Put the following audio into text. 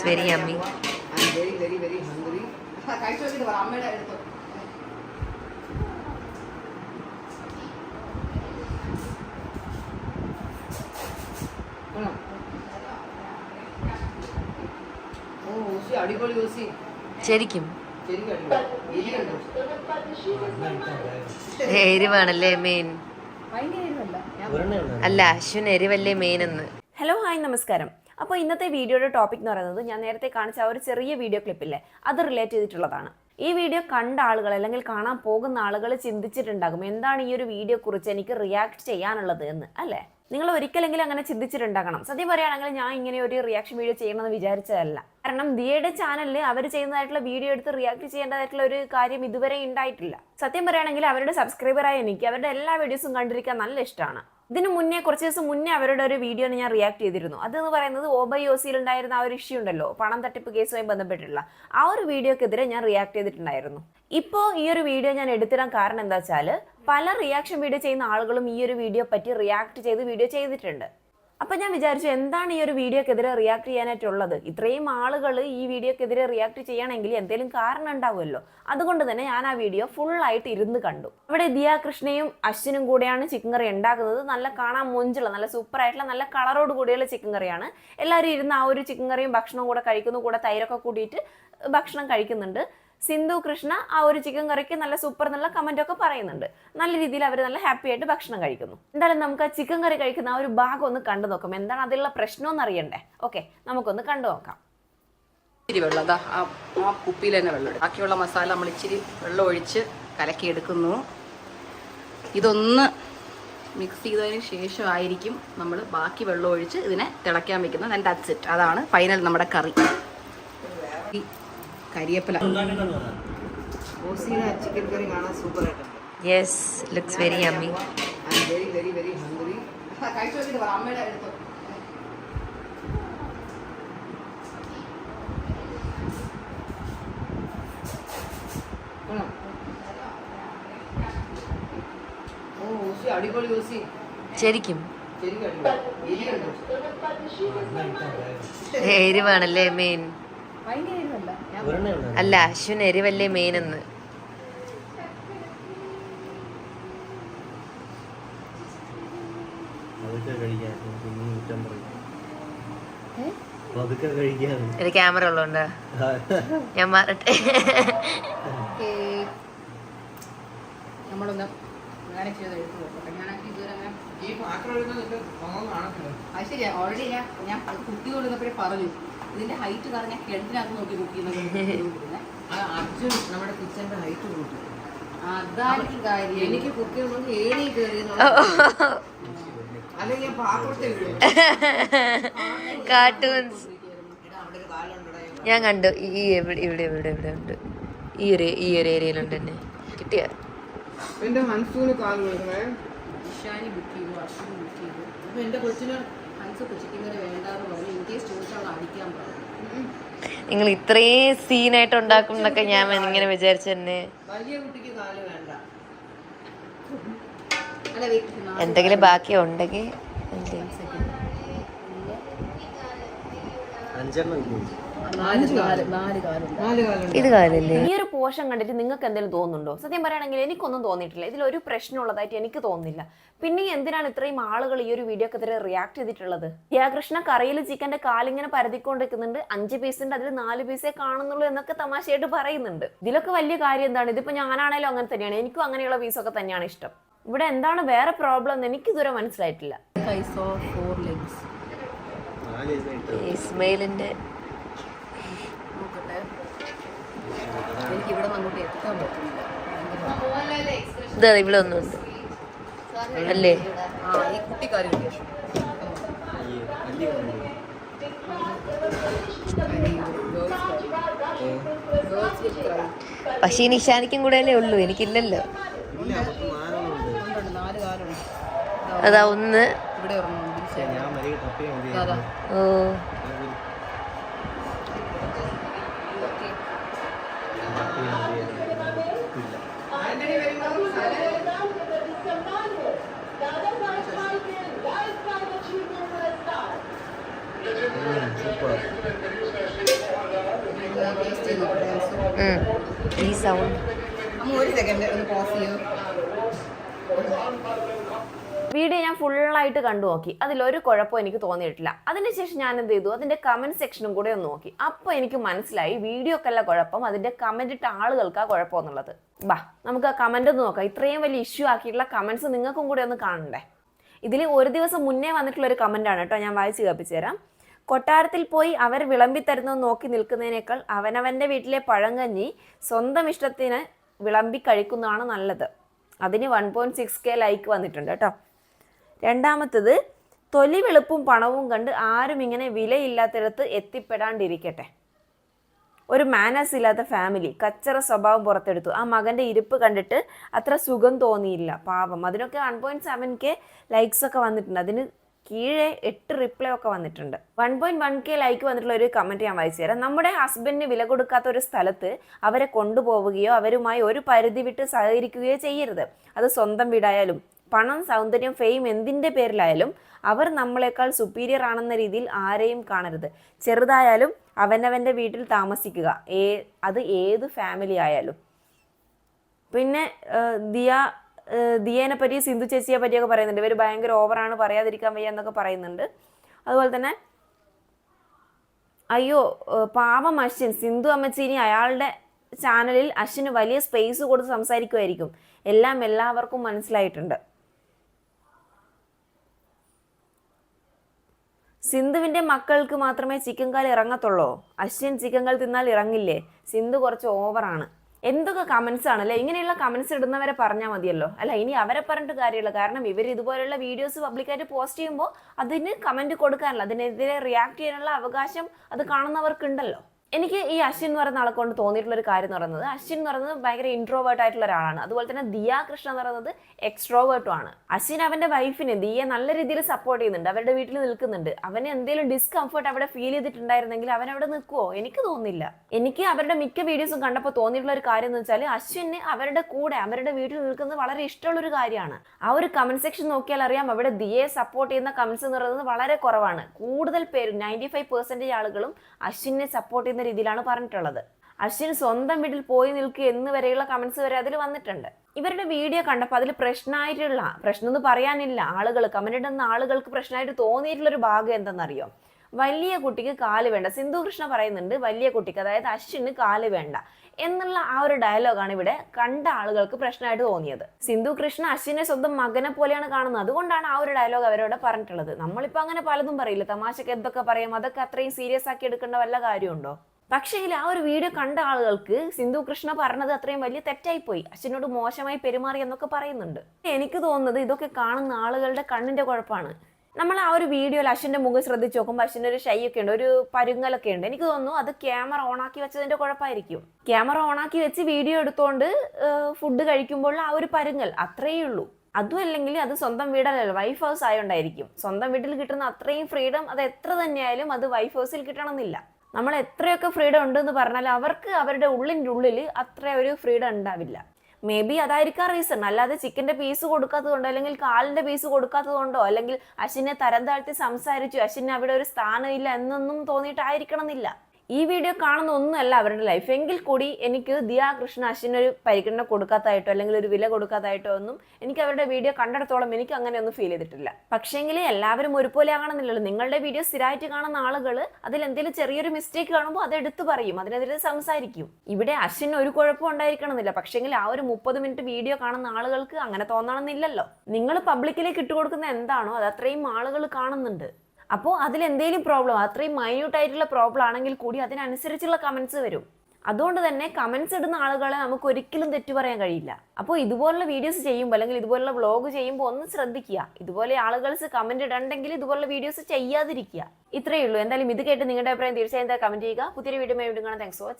Looks very yummy I'm very, very, very hungry. അടിപൊളി Aussie ശരിക്കും. എരിവാണല്ലേ മെയിൻ അല്ല അശ്വിൻ എരിവല്ലേ മെയിൻ എന്ന്. ഹലോ ഹായ് നമസ്കാരം. അപ്പോൾ ഇന്നത്തെ വീഡിയോയുടെ ടോപ്പിക് എന്ന് പറയുന്നത് ഞാൻ നേരത്തെ കാണിച്ച ആ ഒരു ചെറിയ വീഡിയോ ക്ലിപ്പില്ലേ അത് റിലേറ്റ് ചെയ്തിട്ടുള്ളതാണ്. ഈ വീഡിയോ കണ്ട ആളുകൾ അല്ലെങ്കിൽ കാണാൻ പോകുന്ന ആളുകൾ ചിന്തിച്ചിട്ടുണ്ടാകും എന്താണ് ഈ ഒരു വീഡിയോ കുറിച്ച് എനിക്ക് റിയാക്ട് ചെയ്യാനുള്ളത് എന്ന് അല്ലേ? നിങ്ങൾ ഒരിക്കലെങ്കിലും അങ്ങനെ ചിന്തിച്ചിട്ടുണ്ടാകണം. സത്യം പറയുകയാണെങ്കിൽ ഞാൻ ഇങ്ങനെ ഒരു റിയാക്ഷൻ വീഡിയോ ചെയ്യണമെന്ന് വിചാരിച്ചതല്ല. കാരണം ദിയയുടെ ചാനലിൽ അവർ ചെയ്യുന്നതായിട്ടുള്ള വീഡിയോ എടുത്ത് റിയാക്ട് ചെയ്യേണ്ടതായിട്ടുള്ള ഒരു കാര്യം ഇതുവരെ ഉണ്ടായിട്ടില്ല സത്യം പറയുകയാണെങ്കിൽ അവരുടെ സബ്സ്ക്രൈബറായ എനിക്ക് അവരുടെ എല്ലാ വീഡിയോസും കണ്ടിരിക്കാൻ നല്ല ഇഷ്ടമാണ്. ഇതിന് മുന്നേ കുറച്ച് ദിവസം മുന്നേ അവരുടെ ഒരു വീഡിയോ ഞാൻ റിയാക്ട് ചെയ്തിരുന്നു. അതെന്ന് പറയുന്നത് ഓബൈ ഒസിയിൽ ഉണ്ടായിരുന്ന ആ ഒരു ഇഷ്യൂ ഉണ്ടല്ലോ പണം തട്ടിപ്പ് കേസുമായി ബന്ധപ്പെട്ടിട്ടുള്ള. ആ ഒരു വീഡിയോക്കെതിരെ ഞാൻ റിയാക്ട് ചെയ്തിട്ടുണ്ടായിരുന്നു. ഇപ്പോൾ ഈ ഒരു വീഡിയോ ഞാൻ എടുത്തിടാൻ കാരണം എന്താ വെച്ചാൽ പല റിയാക്ഷൻ വീഡിയോ ചെയ്യുന്ന ആളുകളും ഈ ഒരു വീഡിയോ പറ്റി റിയാക്ട് ചെയ്ത് വീഡിയോ ചെയ്തിട്ടുണ്ട്. അപ്പൊ ഞാൻ വിചാരിച്ചു എന്താണ് ഈ ഒരു വീഡിയോക്കെതിരെ റിയാക്ട് ചെയ്യാനായിട്ടുള്ളത്? ഇത്രയും ആളുകൾ ഈ വീഡിയോക്കെതിരെ റിയാക്ട് ചെയ്യണമെങ്കിൽ എന്തെങ്കിലും കാരണം ഉണ്ടാവുമല്ലോ. അതുകൊണ്ട് തന്നെ ഞാൻ ആ വീഡിയോ ഫുൾ ആയിട്ട് ഇരുന്ന് കണ്ടു. അവിടെ ദിയ കൃഷ്ണയും അശ്വിനും കൂടെയാണ് ചിക്കൻ കറി ഉണ്ടാക്കുന്നത്. നല്ല കാണാൻ മുഞ്ചുള്ള നല്ല സൂപ്പർ ആയിട്ടുള്ള നല്ല കളറോട് കൂടിയുള്ള ചിക്കൻ കറിയാണ് എല്ലാവരും ഇരുന്ന് ആ ഒരു ചിക്കൻ കറിയും ഭക്ഷണവും കൂടെ കഴിക്കുന്നു. കൂടെ തൈരൊക്കെ കൂട്ടിയിട്ട് ഭക്ഷണം കഴിക്കുന്നുണ്ട്. സിന്ധു കൃഷ്ണ ആ ഒരു ചിക്കൻ കറിക്ക് നല്ല സൂപ്പർ എന്നുള്ള കമന്റ് ഒക്കെ പറയുന്നുണ്ട്. നല്ല രീതിയിൽ അവർ നല്ല ഹാപ്പി ആയിട്ട് ഭക്ഷണം കഴിക്കുന്നു. എന്തായാലും നമുക്ക് ആ ചിക്കൻ കറി കഴിക്കുന്ന ആ ഒരു ഭാഗം ഒന്ന് കണ്ടു നോക്കാം. എന്താണ് അതിലുള്ള പ്രശ്നം എന്ന് അറിയണ്ടേ? ഓക്കെ നമുക്കൊന്ന് കണ്ടു നോക്കാം. ഇച്ചിരി വെള്ളം അതാ ആ ആ കുപ്പിയിൽ തന്നെ വെള്ളം ഇടും. ബാക്കിയുള്ള മസാല നമ്മൾ ഇച്ചിരി വെള്ളം ഒഴിച്ച് കലക്കിയെടുക്കുന്നു. ഇതൊന്ന് മിക്സ് ചെയ്തതിന് ശേഷമായിരിക്കും നമ്മൾ ബാക്കി വെള്ളം ഒഴിച്ച് ഇതിനെ തിളയ്ക്കാൻ വെക്കുന്നത്. ആൻഡ് ദാറ്റ്സ് ഇറ്റ് അതാണ് ഫൈനൽ നമ്മുടെ കറി. കരിയപ്പല. ചിക്കൻ കറി കാണാൻ സൂപ്പർ ആയിട്ടുണ്ട് yes looks very um very very very hungry കഴിച്ചു അമ്മയുടെ അടുത്ത്. ശരിക്കും. എരിവാണല്ലേ മെയിൻ അല്ല അശ്വിൻ എരിവല്ലേ കഴിക്കാൻ ഒരു ക്യാമറ ഉള്ളതുകൊണ്ട് ഞാൻ മാറട്ടെ. നമ്മളൊന്ന് മാനേജ് ചെയ്ത് എടുത്ത് നോക്കട്ടെ. ഇതുവരെ അങ്ങനെ അത് ശരിയാ ഓൾറെഡി ഞാൻ കുത്തി കൊണ്ടുവന്നപ്പോഴേ പറഞ്ഞു. ഇതിന്റെ ഹൈറ്റ് കാരണം ഞാൻ കിണറ്റിനകത്ത് നോക്കി കുക്ക് ചെയ്യുന്നത് അർജുൻ നമ്മുടെ കിച്ചന്റെ ഹൈറ്റ് കൂട്ടി അതാണ് കാര്യം. എനിക്ക് കുക്ക് ചെയ്യുമ്പോൾ ഏണി കയറി അല്ലെങ്കിൽ കാർട്ടൂൺസ് അവിടെ ഒരു കാലുണ്ടടാ ഞാൻ കണ്ടു. ഈ എവിടെ ഇവിടെ ഇവിടെ ഇവിടെ ഇവിടെ ഉണ്ട്. ഈ ഒരു ഈ ഒരു ഏരിയയിലുണ്ട് തന്നെ കിട്ടിയ? എന്റെ ഹൻസൂന് കാൽ ഇഷാനി ബുക്ക് ചെയ്തു അർഷുന് ബുക്ക് ചെയ്തു. അപ്പൊ എന്റെ കൊച്ചിന് ഹൻസ് കൊച്ചിക്കും കൂടെ വേണ്ടാന്ന് പറഞ്ഞു ഇൻ കേസ് ചോദിച്ചാൽ അടിക്കാൻ പറഞ്ഞു നിങ്ങൾ ഇത്രയും സീനായിട്ട് ഉണ്ടാക്കും എന്നൊക്കെ ഞാൻ ഇങ്ങനെ വിചാരിച്ചു തന്നെ വലിയ കുട്ടിക്ക് കാൽ വേണ്ട. അല്ല എന്തെങ്കിലും ബാക്കി ഉണ്ടെങ്കിൽ? അഞ്ചെണ്ണം ഇല്ലേ? നാല് കാലുണ്ട് നാല് കാലുണ്ട് ഇത് കാലല്ലേ? ഈ ഒരു പോഷൻ കണ്ടിട്ട് നിങ്ങൾക്ക് എന്തെങ്കിലും തോന്നുന്നുണ്ടോ? സത്യം പറയുകയാണെങ്കിൽ എനിക്കൊന്നും തോന്നിയിട്ടില്ല. ഇതിലൊരു പ്രശ്നമുള്ളതായിട്ട് എനിക്ക് തോന്നുന്നില്ല. പിന്നെ എന്തിനാണ് ഇത്രയും ആളുകൾ ഈ ഒരു വീഡിയോക്കെതിരെ റിയാക്ട് ചെയ്തിട്ടുള്ളത്? യാകൃഷ്ണ കറിയിൽ ചിക്കന്റെ കാലിങ്ങനെ പരതിക്കൊണ്ടിരിക്കുന്നുണ്ട്. അഞ്ച് പീസിന്റെ അതിൽ നാല് പീസേ കാണുന്നുള്ളൂ എന്നൊക്കെ തമാശയായിട്ട് പറയുന്നുണ്ട്. ഇതിലൊക്കെ വലിയ കാര്യം എന്താണ്? ഇതിപ്പോ ഞാനാണേലും അങ്ങനെ തന്നെയാണ്. എനിക്കും അങ്ങനെയുള്ള പീസൊക്കെ തന്നെയാണ് ഇഷ്ടം. ഇവിടെ എന്താണ് വേറെ പ്രോബ്ലം എന്ന് എനിക്ക് ഇതുവരെ മനസ്സിലായിട്ടില്ല. ഇസ്മയിലിന്റെ നോക്കട്ടെ എനിക്ക് ഇവിടെ അങ്ങോട്ട് എത്താൻ പറ്റുന്നില്ല. ഇതാ ഇവിടെ ഒന്നുണ്ട് അല്ലേ? ആ ഈ കുട്ടിക്കാരി. പക്ഷേ ഈ നിഷാനിക്കും കൂടെ അല്ലേ ഉള്ളൂ? എനിക്കില്ലല്ലോ. അതാ ഒന്ന്. ഓ. ഈ സൗണ്ട് ഒരു സെക്കൻഡ് ഒന്ന് പോസ് ചെയ്യൂ. വീഡിയോ ഞാൻ ഫുള്ളായിട്ട് കണ്ടു നോക്കി. അതിലൊരു കുഴപ്പം എനിക്ക് തോന്നിയിട്ടില്ല. അതിനുശേഷം ഞാൻ എന്ത് ചെയ്തു? അതിന്റെ കമന്റ് സെക്ഷനും കൂടെ ഒന്ന് നോക്കി. അപ്പോൾ എനിക്ക് മനസ്സിലായി വീഡിയോക്കല്ല കുഴപ്പം അതിന്റെ കമന്റ് ഇട്ട ആളുകൾക്കാ കുഴപ്പം എന്നുള്ളത്. ബാ നമുക്ക് ആ കമന്റ് ഒന്ന് നോക്കാം. ഇത്രയും വലിയ ഇഷ്യൂ ആക്കിയിട്ടുള്ള കമന്റ്സ് നിങ്ങൾക്കും കൂടെ ഒന്ന് കാണണ്ടേ? ഇതിൽ ഒരു ദിവസം മുന്നേ വന്നിട്ടുള്ള ഒരു കമന്റ് ആണ് കേട്ടോ ഞാൻ വായിച്ച് കേൾപ്പിച്ചു തരാം. കൊട്ടാരത്തിൽ പോയി അവർ വിളമ്പി തരുന്നത് നോക്കി നിൽക്കുന്നതിനേക്കാൾ അവനവന്റെ വീട്ടിലെ പഴങ്കഞ്ഞി സ്വന്തം ഇഷ്ടത്തിന് വിളമ്പി കഴിക്കുന്നതാണ് നല്ലത്. അതിന് one point six K like വന്നിട്ടുണ്ട് കേട്ടോ. രണ്ടാമത്തത് തൊലി വെളുപ്പും പണവും കണ്ട് ആരും ഇങ്ങനെ വിലയില്ലാത്തിടത്ത് എത്തിപ്പെടാണ്ടിരിക്കട്ടെ. ഒരു മാനസ് ഇല്ലാത്ത ഫാമിലി കച്ചറ സ്വഭാവം പുറത്തെടുത്തു. ആ മകന്റെ ഇരിപ്പ് കണ്ടിട്ട് അത്ര സുഖം തോന്നിയില്ല. പാവം. അതിനൊക്കെ one point seven K likes ഒക്കെ വന്നിട്ടുണ്ട്. അതിന് കീഴെ എട്ട് റിപ്ലൈ ഒക്കെ വന്നിട്ടുണ്ട്. One point one K like വന്നിട്ടുള്ള ഒരു കമന്റ് ഞാൻ വായിച്ചു തരാം. നമ്മുടെ ഹസ്ബൻഡിന് വില കൊടുക്കാത്ത ഒരു സ്ഥലത്ത് അവരെ കൊണ്ടുപോവുകയോ അവരുമായി ഒരു പരിധി വിട്ട് സഹകരിക്കുകയോ ചെയ്യരുത്. അത് സ്വന്തം വീടായാലും പണം സൗന്ദര്യം ഫെയിം എന്തിന്റെ പേരിലായാലും അവർ നമ്മളെക്കാൾ സുപ്പീരിയർ ആണെന്ന രീതിയിൽ ആരെയും കാണരുത്. ചെറുതായാലും അവനവന്റെ വീട്ടിൽ താമസിക്കുക. ഏ അത് ഏത് ഫാമിലി ആയാലും. പിന്നെ ദിയ ദിയേനെ പറ്റി സിന്ധു ചേച്ചിയെ പറ്റിയൊക്കെ പറയുന്നുണ്ട്. ഇവർ ഭയങ്കര ഓവറാണ് പറയാതിരിക്കാൻ വയ്യ എന്നൊക്കെ പറയുന്നുണ്ട്. അതുപോലെ തന്നെ അയ്യോ പാവം അശ്വിൻ. സിന്ധു അമ്മച്ചി ഇനി അയാളുടെ ചാനലിൽ അശ്വിന് വലിയ സ്പേസ് കൊടുത്ത് സംസാരിക്കുമായിരിക്കും എല്ലാം എല്ലാവർക്കും മനസ്സിലായിട്ടുണ്ട്. സിന്ധുവിന്റെ മക്കൾക്ക് മാത്രമേ ചിക്കൻ കാൽ ഇറങ്ങത്തുള്ളൂ? അശ്വിൻ ചിക്കൻ കാൽ തിന്നാൽ ഇറങ്ങില്ലേ? സിന്ധു കുറച്ച് ഓവറാണ്. എന്തൊക്കെ കമൻസ് ആണ് അല്ലെ ഇങ്ങനെയുള്ള കമൻസ് ഇടുന്നവരെ പറഞ്ഞാൽ മതിയല്ലോ. അല്ല ഇനി അവരെ പറഞ്ഞിട്ട് കാര്യമില്ല. കാരണം ഇവർ ഇതുപോലുള്ള വീഡിയോസ് പബ്ലിക്കായിട്ട് പോസ്റ്റ് ചെയ്യുമ്പോൾ അതിന് കമന്റ് കൊടുക്കാനുള്ള അതിനെതിരെ റിയാക്ട് ചെയ്യാനുള്ള അവകാശം അത് കാണുന്നവർക്കുണ്ടല്ലോ. എനിക്ക് ഈ അശ്വിൻ എന്ന് പറയുന്ന ആളെ കൊണ്ട് തോന്നിയിട്ടുള്ള ഒരു കാര്യം എന്ന് പറയുന്നത് അശ്വിൻ എന്ന് പറയുന്നത് ഭയങ്കര ഇൻട്രോവേർട്ട് ആയിട്ടുള്ള ഒരാളാണ്. അതുപോലെ തന്നെ ദിയ കൃഷ്ണ എന്ന് പറയുന്നത് എക്സ്ട്രോവേർട്ടും ആണ്. അശ്വിൻ അവന്റെ വൈഫിനെ ദിയെ നല്ല രീതിയിൽ സപ്പോർട്ട് ചെയ്യുന്നുണ്ട്. അവരുടെ വീട്ടിൽ നിൽക്കുന്നുണ്ട്. അവന് എന്തെങ്കിലും ഡിസ്കംഫർട്ട് അവിടെ ഫീൽ ചെയ്തിട്ടുണ്ടായിരുന്നെങ്കിൽ അവൻ അവിടെ നിൽക്കുവോ എനിക്ക് തോന്നുന്നില്ല. എനിക്ക് അവരുടെ മിക്ക വീഡിയോസും കണ്ടപ്പോൾ തോന്നിയിട്ടുള്ള ഒരു കാര്യം എന്ന് വെച്ചാൽ അശ്വിന് അവരുടെ കൂടെ അവരുടെ വീട്ടിൽ നിൽക്കുന്നത് വളരെ ഇഷ്ടമുള്ള ഒരു കാര്യമാണ്. ആ ഒരു കമന്റ് സെക്ഷൻ നോക്കിയാൽ അറിയാം അവിടെ ദിയെ സപ്പോർട്ട് ചെയ്യുന്ന കമന്റ്സ് എന്ന് പറയുന്നത് വളരെ കുറവാണ്. കൂടുതൽ പേരും നയന്റി ഫൈവ് പെർസെന്റേജ് ആളുകളും അശ്വിനെ സപ്പോർട്ട് രീതിയിലാണ് പറഞ്ഞിട്ടുള്ളത്. അശ്വിൻ സ്വന്തം വീട്ടിൽ പോയി നിൽക്കുക എന്ന് വരെയുള്ള കമന്റ്സ് വരെ അതിൽ വന്നിട്ടുണ്ട്. ഇവരുടെ വീഡിയോ കണ്ടപ്പോൾ അതിൽ പ്രശ്നമായിട്ടുള്ള പ്രശ്നം എന്ന് പറയാനില്ല. ആളുകൾ കമന്റ് ഇടുന്ന ആളുകൾക്ക് പ്രശ്നമായിട്ട് തോന്നിയിട്ടുള്ള ഒരു ഭാഗം എന്തെന്നറിയോ? വലിയ കുട്ടിക്ക് കാൽ വേണ്ട. സിന്ധു കൃഷ്ണ പറയുന്നുണ്ട് വലിയ കുട്ടിക്ക് അതായത് അശ്വിന് കാൽ വേണ്ട. എന്നുള്ള ആ ഒരു ഡയലോഗാണ് ഇവിടെ കണ്ട ആളുകൾക്ക് പ്രശ്നമായിട്ട് തോന്നിയത്. സിന്ധു കൃഷ്ണ അശ്വിനെ സ്വന്തം മകനെ പോലെയാണ് കാണുന്നത്. അതുകൊണ്ടാണ് ആ ഒരു ഡയലോഗ് അവരോട് പറഞ്ഞിട്ടുള്ളത്. നമ്മളിപ്പോൾ അങ്ങനെ പലതും പറയില്ല? തമാശക്ക് എന്തൊക്കെ പറയും? അതൊക്കെ അത്രയും സീരിയസ് ആക്കി എടുക്കേണ്ട വല്ല കാര്യമുണ്ടോ? പക്ഷേങ്കിൽ ആ ഒരു വീഡിയോ കണ്ട ആളുകൾക്ക് സിന്ധു കൃഷ്ണ പറഞ്ഞത് അത്രയും വലിയ തെറ്റായി പോയി അച്ഛനോട് മോശമായി പെരുമാറി എന്നൊക്കെ പറയുന്നുണ്ട്. എനിക്ക് തോന്നുന്നത് ഇതൊക്കെ കാണുന്ന ആളുകളുടെ കണ്ണിന്റെ കുഴപ്പമാണ് നമ്മൾ ആ ഒരു വീഡിയോയിൽ അശ്വിന്റെ മുഖം ശ്രദ്ധിച്ച് നോക്കുമ്പോൾ അശ്വിന്റെ ഒരു ഷൈ ഒക്കെ ഉണ്ട് ഒരു പരുങ്ങലൊക്കെ ഉണ്ട്. എനിക്ക് തോന്നുന്നു അത് ക്യാമറ ഓണാക്കി വെച്ചതിന്റെ കുഴപ്പമായിരിക്കും ക്യാമറ ഓണാക്കി വെച്ച് വീഡിയോ എടുത്തുകൊണ്ട് ഫുഡ് കഴിക്കുമ്പോൾ ആ ഒരു പരുങ്ങൽ അത്രയേ ഉള്ളൂ. അതും അല്ലെങ്കിൽ അത് സ്വന്തം വീടല്ലല്ലോ വൈഫ് ഹൗസ് ആയോണ്ടായിരിക്കും. സ്വന്തം വീട്ടിൽ കിട്ടുന്ന അത്രയും ഫ്രീഡം അത് എത്ര തന്നെയായാലും അത് വൈഫ് ഹൗസിൽ കിട്ടണമെന്നില്ല. നമ്മൾ എത്രയൊക്കെ ഫ്രീഡം ഉണ്ടെന്ന് പറഞ്ഞാൽ അവർക്ക് അവരുടെ ഉള്ളിന്റെ ഉള്ളിൽ അത്ര ഒരു ഫ്രീഡം ഉണ്ടാവില്ല. മേ ബി അതായിരിക്കാം റീസൺ അല്ലാതെ ചിക്കന്റെ പീസ് കൊടുക്കാത്തത് കൊണ്ടോ അല്ലെങ്കിൽ കാലിന്റെ പീസ് കൊടുക്കാത്തത് കൊണ്ടോ അല്ലെങ്കിൽ അശ്വിനെ തരം താഴ്ത്തി സംസാരിച്ചു അശ്വിന് അവിടെ ഒരു സ്ഥാനമില്ല എന്നൊന്നും തോന്നിയിട്ടായിരിക്കണം എന്നില്ല. ഈ വീഡിയോ കാണുന്ന ഒന്നുമല്ല അവരുടെ ലൈഫ് എങ്കിൽ കൂടി എനിക്ക് ദിയാ കൃഷ്ണ അശ്വിന് ഒരു പരിഗണന കൊടുക്കാത്തതായിട്ടോ അല്ലെങ്കിൽ ഒരു വില കൊടുക്കാത്തതായിട്ടോ ഒന്നും എനിക്ക് അവരുടെ വീഡിയോ കണ്ടിടത്തോളം എനിക്ക് അങ്ങനെ ഒന്നും ഫീൽ ചെയ്തിട്ടില്ല. പക്ഷേങ്കിൽ എല്ലാവരും ഒരുപോലെ ആകണമെന്നില്ലല്ലോ. നിങ്ങളുടെ വീഡിയോ സ്ഥിരമായിട്ട് കാണുന്ന ആളുകൾ അതിൽ എന്തെങ്കിലും ചെറിയൊരു മിസ്റ്റേക്ക് കാണുമ്പോൾ അത് എടുത്തു പറയും. അതിനെതിരെ സംസാരിക്കും. ഇവിടെ അശ്വിന് ഒരു കുഴപ്പം ഉണ്ടായിരിക്കണമെന്നില്ല. പക്ഷേങ്കിൽ ആ ഒരു മുപ്പത് മിനിറ്റ് വീഡിയോ കാണുന്ന ആളുകൾക്ക് അങ്ങനെ തോന്നണമെന്നില്ലല്ലോ. നിങ്ങൾ പബ്ലിക്കിലേക്ക് ഇട്ടുകൊടുക്കുന്ന എന്താണോ അത് അത്രയും ആളുകൾ കാണുന്നുണ്ട്. അപ്പോൾ അതിൽ എന്തെങ്കിലും പ്രോബ്ലം അത്രയും മൈന്യൂട്ട് ആയിട്ടുള്ള പ്രോബ്ലം ആണെങ്കിൽ കൂടി അതിനനുസരിച്ചുള്ള കമൻസ് വരും. അതുകൊണ്ട് തന്നെ കമൻസ് ഇടുന്ന ആളുകളെ നമുക്ക് ഒരിക്കലും തെറ്റു പറയാൻ കഴിയില്ല. അപ്പോൾ ഇതുപോലുള്ള വീഡിയോസ് ചെയ്യുമ്പോൾ അല്ലെങ്കിൽ ഇതുപോലുള്ള വ്ളോഗ് ചെയ്യുമ്പോൾ ഒന്ന് ശ്രദ്ധിക്കുക. ഇതുപോലെ ആളുകൾസ് കമന്റ് ഇടണ്ടെങ്കിൽ ഇതുപോലുള്ള വീഡിയോസ് ചെയ്യാതിരിക്കുക. ഇത്രയേ ഉള്ളൂ. എന്തായാലും ഇത് കേട്ട് നിങ്ങളുടെ അഭിപ്രായം തീർച്ചയായും എന്താ കമന്റ് ചെയ്യുക. പുതിയൊരു വീഡിയോ വീണ്ടും കാണാം. Thanks for